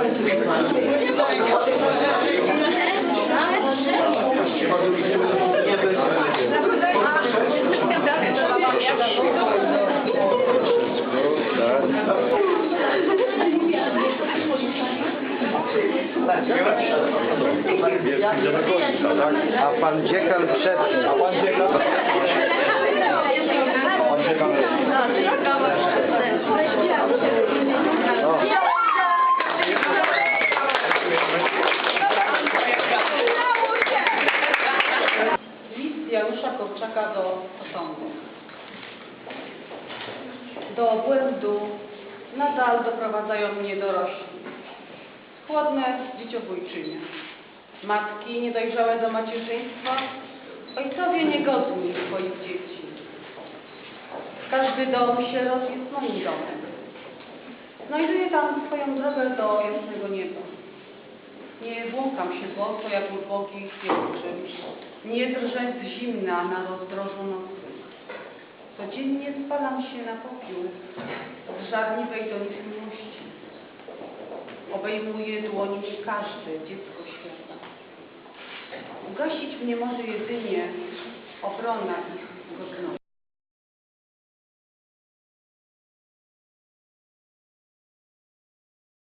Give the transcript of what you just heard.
A pan dziekan przed... A pan dziekan... Pan dziekan... List Janusza Korczaka do posągu. Do obłędu nadal doprowadzają mnie dorośli. Chłodne dzieciobójczynie. Matki niedojrzałe do macierzyństwa, ojcowie niegodni swoich dzieci. Każdy dom sierot jest moim domem. Znajduję tam swoją drogę do jasnego nieba. Nie błąkam się boso jak ubogi pielgrzym. Nie drżę z zimna na rozdrożu nocy. Codziennie spalam się na popiół w żarliwej do nich miłości. Obejmuje dłońmi każde dziecko świata. Ugasić mnie może jedynie obrona ich godności.